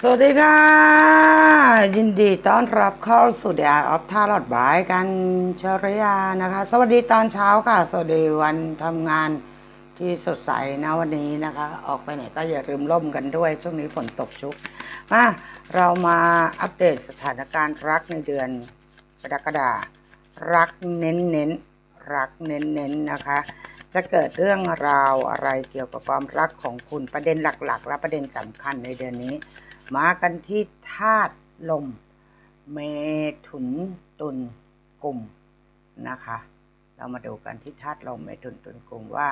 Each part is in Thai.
สวัสดีค่ะ ยินดีต้อนรับเข้าสู่ The Art of Tarot บายกันชรยานะคะ สวัสดีตอนเช้าค่ะ สวัสดีวันทำงานที่สดใสนะวันนี้นะคะ ออกไปไหนก็อย่าลืมร่มกันด้วย ช่วงนี้ฝนตกชุกมาเรามาอัปเดตสถานการณ์รักในเดือนกรกฎารักเน้นเน้นรักเน้นเน้นนะคะ จะเกิดเรื่องราวอะไรเกี่ยวกับความรักของคุณประเด็นหลักๆ และประเด็นสำคัญในเดือนนี้ มากันที่ธาตุลม เมถุนตุลกลุ่มนะคะ เรามาดูกันที่ธาตุลมเมถุนตุลกลุ่มว่า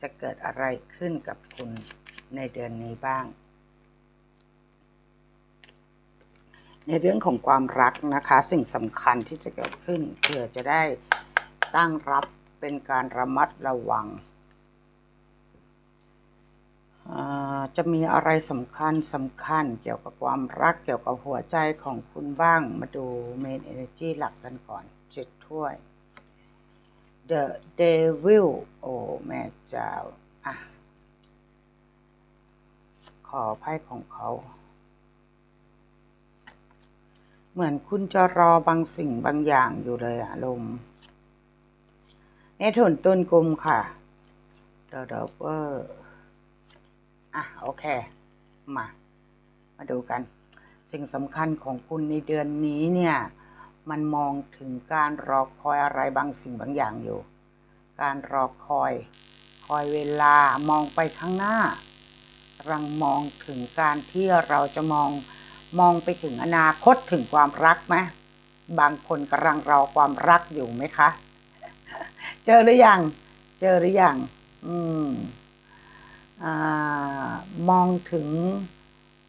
จะเกิดอะไรขึ้นกับคุณในเดือนนี้บ้าง ในเรื่องของความรักนะคะ สิ่งสำคัญที่จะเกิดขึ้นเพื่อจะได้ตั้งรับเป็นการระมัดระวังอ่า จะมีอะไรสำคัญสำคัญเกี่ยวกับความรักเกี่ยวกับหัวใจของคุณบ้าง มาดูเมน energy หลักกันก่อนเจ็ดถ้วย The Devil โอ้แม่เจ้าอะขอไพ่ของเขา เหมือนคุณจะรอบางสิ่งบางอย่างอยู่เลยอะลมเนถุนต้นกลมค่ะ The Double อะโอเค มา มาดูกัน สิ่งสำคัญของคุณในเดือนนี้เนี่ย มันมองถึงการรอคอยอะไรบางสิ่งบางอย่างอยู่ การรอคอย คอยเวลามองไปข้างหน้ากำลังมองถึงการที่เราจะมองมองไปถึงอนาคตถึงความรักไหมบางคนกำลังรอความรักอยู่ไหมคะ เจอหรือยัง เจอหรือยัง อืม มองถึง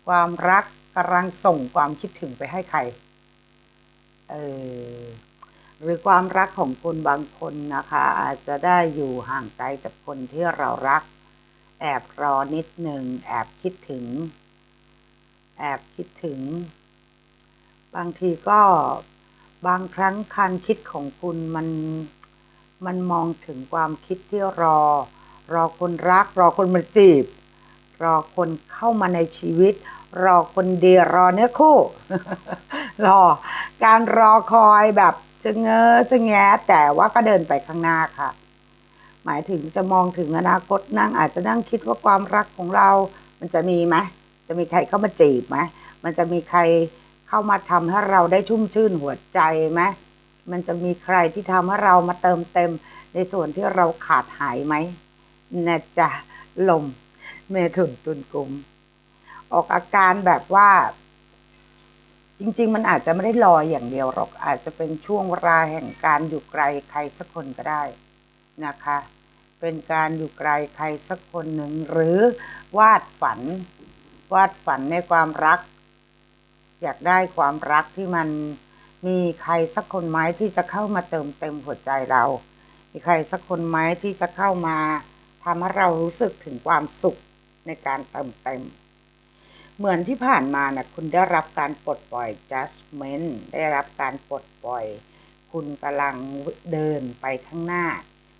ความรักกำลังส่งความคิดถึงไปให้ใครเออหรือความรักของคนบางคนนะคะ อาจจะได้อยู่ห่างไกลจากคนที่เรารัก แอบรอนิดหนึ่งแอบคิดถึง แอบคิดถึง บางทีก็บางครั้งคันคิดของคุณมันมันมองถึงความคิดที่รอ รอคนรัก รอคนมาจีบ รอคนเข้ามาในชีวิต รอคนดีรอเนื้อคู่ รอ การรอคอยแบบจะเงอจะแงแต่ว่าก็เดินไปข้างหน้าค่ะ หมายถึงจะมองถึงอนาคตนั่งอาจจะนั่งคิดว่าความรักของเรา มันจะมีไหมจะมีใครเข้ามาจีบไหมมันจะมีใครเข้ามาทำให้เราได้ชุ่มชื่นหัวใจไหมมันจะมีใครที่ทำให้เรามาเติมเต็มในส่วนที่เราขาดหายไหม นะจ๊ะลมเมถุนตุลกุม ออกอาการแบบว่า จริง ๆ มันอาจจะไม่ได้ลอยอย่างเดียวหรอก อาจจะเป็นช่วงเวลาแห่งการอยู่ไกลใครสักคนก็ได้นะคะ เป็นการอยู่ไกลใครสักคนหนึ่ง หรือวาดฝัน วาดฝันในความรัก อยากได้ความรักที่มันมีใครสักคนไหมที่จะเข้ามาเติมเต็มหัวใจเรา มีใครสักคนไหมที่จะเข้ามา ทำให้เรารู้สึกถึงความสุขในการเติมเต็ม เหมือนที่ผ่านมานะคุณได้รับการปลดปล่อย judgment ได้รับการปลดปล่อย คุณกำลังเดินไปข้างหน้า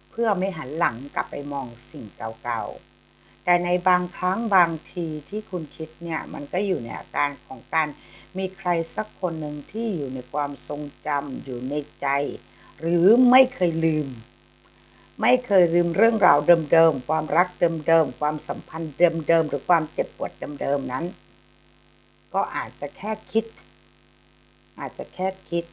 เพื่อไม่หันหลังกลับไปมองสิ่งเก่าๆ แต่ในบางครั้งบางทีที่คุณคิดเนี่ย มันก็อยู่ในอาการของการมีใครสักคนหนึ่งที่อยู่ในความทรงจำอยู่ในใจ หรือไม่เคยลืม ไม่เคยลืมเรื่องราวเดิมๆ ความรักเดิมๆ ความสัมพันธ์เดิมๆ หรือความเจ็บปวดเดิมๆ นั้น ก็อาจจะแค่คิด อาจจะแค่คิด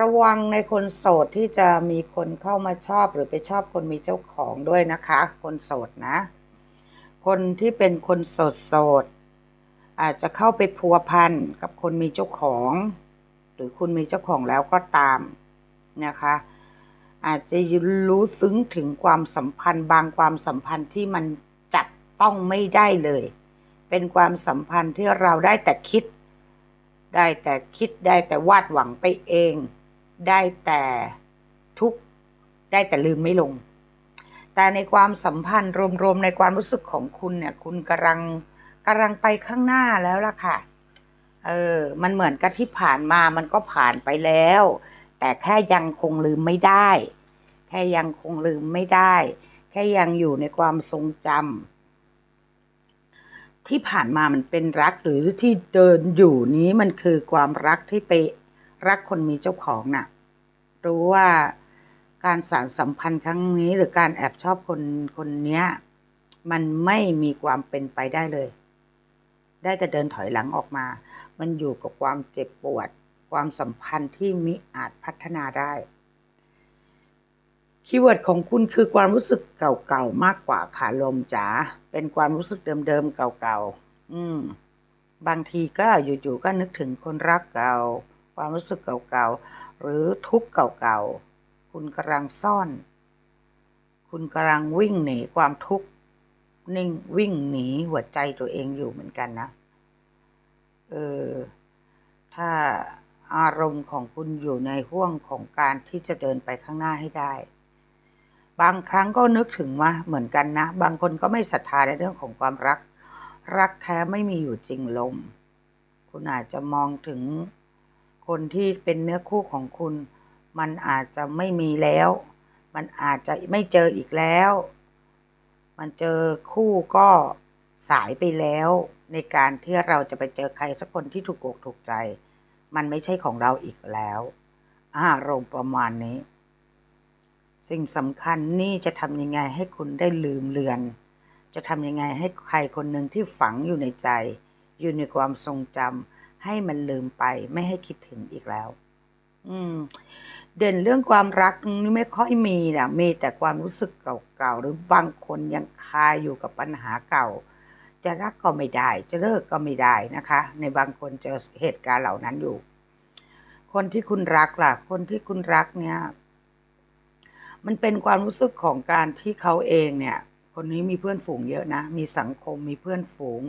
ระวังในคนโสดที่จะมีคนเข้ามาชอบหรือไปชอบคนมีเจ้าของด้วยนะคะ คนโสดนะ คนที่เป็นคนโสดโสดๆอาจจะเข้าไปพัวพันกับคนมีเจ้าของ หรือคุณมีเจ้าของแล้วก็ตามนะคะ อาจจะรู้ซึ้งถึงความสัมพันธ์ บางความสัมพันธ์ที่มันจับต้องไม่ได้เลย เป็นความสัมพันธ์ที่เราได้แต่คิด ได้แต่คิดได้แต่วาดหวังไปเอง ได้แต่ทุกได้แต่ลืมไม่ลง แต่ในความสัมพันธ์รวมๆในความรู้สึกของคุณเนี่ย คุณกำลังกำลังไปข้างหน้าแล้วล่ะค่ะ เออ มันเหมือนกับที่ผ่านมามันก็ผ่านไปแล้ว แต่แค่ยังคงลืมไม่ได้ แค่ยังคงลืมไม่ได้ แค่ยังอยู่ในความทรงจำที่ผ่านมามันเป็นรักหรือที่เดินอยู่นี้มันคือความรักที่ไปรักคนมีเจ้าของน่ะ รู้ว่าการสานสัมพันธ์ครั้งนี้หรือการแอบชอบคนคนนี้มันไม่มีความเป็นไปได้เลย ได้แต่เดินถอยหลังออกมา มันอยู่กับความเจ็บปวด ความสัมพันธ์ที่มิอาจพัฒนาได้ คีย์เวิร์ดของคุณคือความรู้สึกเก่าๆมากกว่าขาลมจ๋าเป็นความรู้สึกเดิมๆเก่าๆอืม บางทีก็อยู่ๆก็นึกถึงคนรักเก่า ความรู้สึกเก่าๆหรือทุกข์เก่าๆคุณกำลังซ่อน คุณกำลังวิ่งหนีความทุกข์นิ่งวิ่งหนีหัวใจตัวเองอยู่เหมือนกันนะ เออ ถ้าอารมณ์ของคุณอยู่ในห่วงของการที่จะเดินไปข้างหน้าให้ได้ บางครั้งก็นึกถึงว่าเหมือนกันนะ บางคนก็ไม่ศรัทธาในเรื่องของความรัก รักแท้ไม่มีอยู่จริงลม คุณอาจจะมองถึงคนที่เป็นเนื้อคู่ของคุณ มันอาจจะไม่มีแล้ว มันอาจจะไม่เจออีกแล้ว มันเจอคู่ก็สายไปแล้วในการที่เราจะไปเจอใครสักคนที่ถูกอกถูกใจ มันไม่ใช่ของเราอีกแล้วอารมณ์ประมาณนี้ สิ่งสำคัญนี่จะทำยังไงให้คุณได้ลืมเลือน จะทำยังไงให้ใครคนหนึ่งที่ฝังอยู่ในใจ อยู่ในความทรงจำให้มันลืมไปไม่ให้คิดถึงอีกแล้ว อืม เด่นเรื่องความรักนี่ไม่ค่อยมีนะมีแต่ความรู้สึกเก่าๆหรือบางคนยังคาอยู่กับปัญหาเก่า จะรักก็ไม่ได้ จะเลิกก็ไม่ได้นะคะ ในบางคนเจอเหตุการณ์เหล่านั้นอยู่ คนที่คุณรักล่ะ คนที่คุณรักเนี่ย มันเป็นความรู้สึกของการที่เขาเองเนี่ย คนนี้มีเพื่อนฝูงเยอะนะ มีสังคมมีเพื่อนฝูง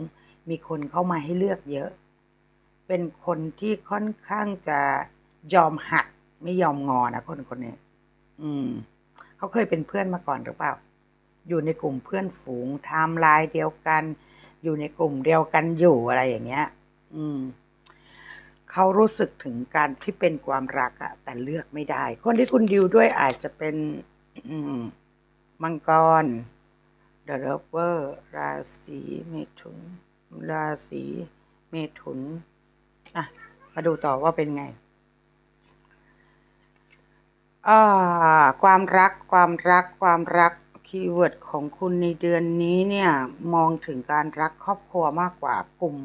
มีคนเข้ามาให้เลือกเยอะ เป็นคนที่ค่อนข้างจะยอมหัก ไม่ยอมงอนะคนคนนี้อืม เขาเคยเป็นเพื่อนมาก่อนหรือเปล่า อยู่ในกลุ่มเพื่อนฝูงไทม์ไลน์เดียวกัน อยู่ในกลุ่มเดียวกันอยู่อะไรอย่างเงี้ย อืมเขารู้สึกถึงการที่เป็นความรักอะแต่เลือกไม่ได้ คนที่คุณดิวด้วยอาจจะเป็น อืมมังกรเดอะเวอร์ราศีเมถุน ราศีเมถุนอะมาดูต่อว่าเป็นไงอ่าความรักความรักความรัก คีย์เวิร์ดของคุณในเดือนนี้เนี่ย มองถึงการรักครอบครัวมากกว่ากลุ่ม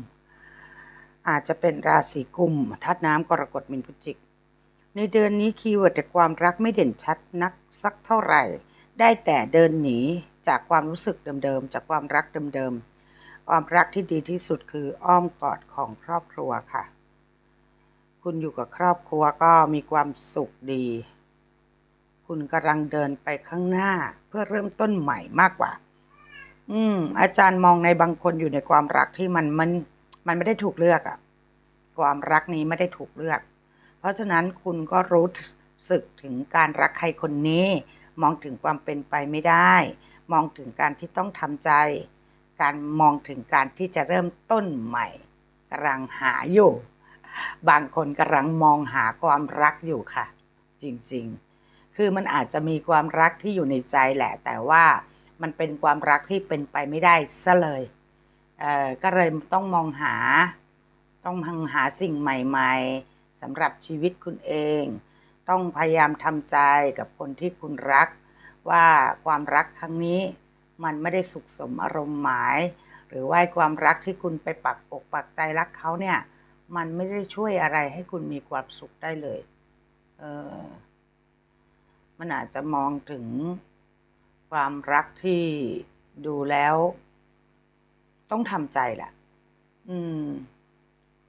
อาจจะเป็นราศีกุมทัดน้ำกรกฎมินพิจิก ในเดือนนี้คีย์เวิร์ดแต่ความรักไม่เด่นชัดนักสักเท่าไหร่ ได้แต่เดินหนีจากความรู้สึกเดิมๆจากความรักเดิมๆความรักที่ดีที่สุดคืออ้อมกอดของครอบครัวค่ะ คุณอยู่กับครอบครัวก็มีความสุขดี คุณกำลังเดินไปข้างหน้า เพื่อเริ่มต้นใหม่มากกว่า อืม อาจารย์มองในบางคนอยู่ในความรักที่มันมันมันไม่ได้ถูกเลือกอะความรักนี้ไม่ได้ถูกเลือก เพราะฉะนั้นคุณก็รู้สึกถึงการรักใครคนนี้ มองถึงความเป็นไปไม่ได้ มองถึงการที่ต้องทำใจ การมองถึงการที่จะเริ่มต้นใหม่กำลังหาอยู่ บางคนกำลังมองหาความรักอยู่ค่ะ จริง ๆ คือมันอาจจะมีความรักที่อยู่ในใจแหละ แต่ว่ามันเป็นความรักที่เป็นไปไม่ได้ซะเลยเอ่อก็เลยต้องมองหา ต้องหาสิ่งใหม่ ๆสำหรับชีวิตคุณเอง ต้องพยายามทำใจกับคนที่คุณรัก ว่าความรักครั้งนี้มันไม่ได้สุขสมอารมณ์หมาย หรือว่าความรักที่คุณไปปักอกปักใจรักเขาเนี่ย มันไม่ได้ช่วยอะไรให้คุณมีความสุขได้เลย เออ มันอาจจะมองถึงความรักที่ดูแล้ว ต้องทำใจแหละอืม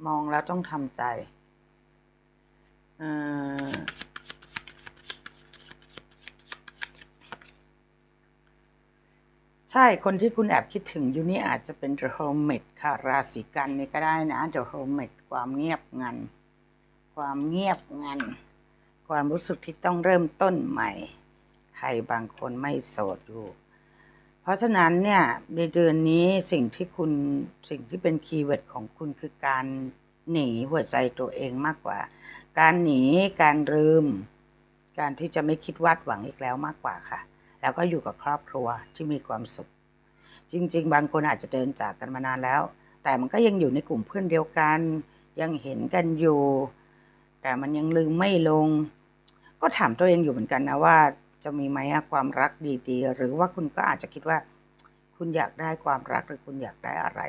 มองแล้วต้องทำใจเออใช่ คนที่คุณแอบคิดถึงอยู่นี่อาจจะเป็น The Hermit ค่ะ ราศีกันนี่ก็ได้นะ The Hermit ความเงียบงัน ความเงียบงัน ความรู้สึกที่ต้องเริ่มต้นใหม่ ใครบางคนไม่โสดอยู่ เพราะฉะนั้นเนี่ยในเดือนนี้สิ่งที่คุณสิ่งที่เป็นคีย์เวิร์ดของคุณคือการหนีหัวใจตัวเองมากกว่า การหนีการลืม การที่จะไม่คิดวาดหวังอีกแล้วมากกว่าค่ะ แล้วก็อยู่กับครอบครัวที่มีความสุข จริง ๆ บางคนอาจจะเดินจากกันมานานแล้ว แต่มันก็ยังอยู่ในกลุ่มเพื่อนเดียวกัน ยังเห็นกันอยู่ แต่มันยังลืมไม่ลง ก็ถามตัวเองอยู่เหมือนกันนะว่าจะมีไหมความรักดีๆ หรือว่าคุณก็อาจจะคิดว่า คุณอยากได้ความรักหรือคุณอยากได้อะไร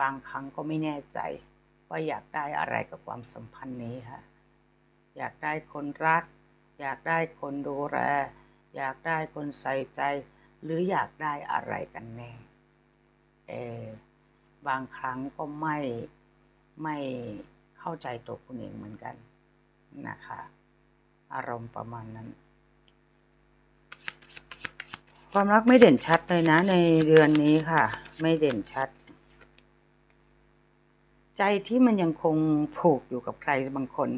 บางครั้งก็ไม่แน่ใจ ว่าอยากได้อะไรกับความสัมพันธ์นี้ค่ะอยากได้คนรัก อยากได้คนดูแล อยากได้คนใส่ใจ หรืออยากได้อะไรกันแน่เออบางครั้งก็ไม่ไม่เข้าใจตัวคุณเองเหมือนกันนะคะ อารมณ์ประมาณนั้น ความรักไม่เด่นชัดเลยนะ ในเดือนนี้ค่ะ ไม่เด่นชัด ใจที่มันยังคงผูกอยู่กับใครบางคน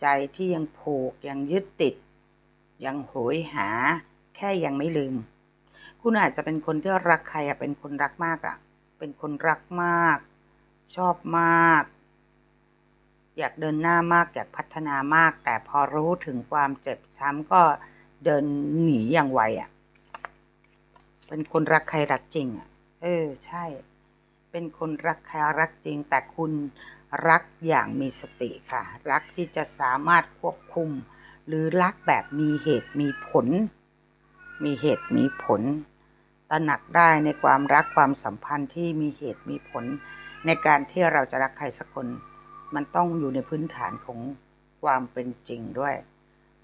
ใจที่ยังผูกยังยึดติด ยังโหยหา แค่ยังไม่ลืม คุณอาจจะเป็นคนที่รักใครอะเป็นคนรักมากอะเป็นคนรักมาก ชอบมาก อยากเดินหน้ามากอยากพัฒนามาก แต่พอรู้ถึงความเจ็บช้ำก็เดินหนีอย่างไวอะเป็นคนรักใครรักจริงอะ เออ ใช่ เป็นคนรักใครรักจริง แต่คุณรักอย่างมีสติค่ะ รักที่จะสามารถควบคุม หรือรักแบบมีเหตุมีผล มีเหตุมีผลตระหนักได้ในความรักความสัมพันธ์ที่มีเหตุมีผลในการที่เราจะรักใครสักคน มันต้องอยู่ในพื้นฐานของความเป็นจริงด้วย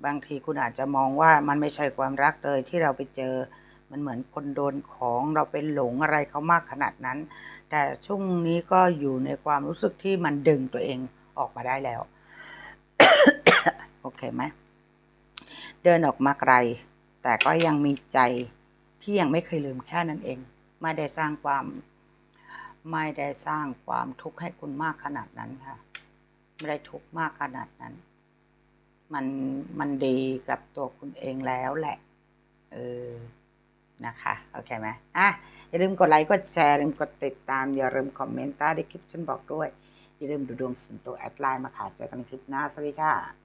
บางทีคุณอาจจะมองว่ามันไม่ใช่ความรักเลยที่เราไปเจอ มันเหมือนคนโดนของเราเป็นหลงอะไรเขามากขนาดนั้น แต่ช่วงนี้ก็อยู่ในความรู้สึกที่มันดึงตัวเองออกมาได้แล้ว โอเคไหม เดินออกมาไกล แต่ก็ยังมีใจที่ยังไม่เคยลืมแค่นั้นเอง ไม่ได้สร้างความ ไม่ได้สร้างความทุกข์ให้คุณมากขนาดนั้นค่ะ ไม่ได้ทุกข์มากขนาดนั้น มันมันดีกับตัวคุณเองแล้วแหละ เออนะคะโอเคไหมอะอย่าลืมกดไลค์กดแชร์อย่าลืมกดติดตาม อย่าลืมคอมเมนต์ใต้คลิปฉันบอกด้วย อย่าลืมดูดวงส่วนตัวแอดไลน์มาค่ะเจอกันในคลิปหน้าสวัสดีค่ะ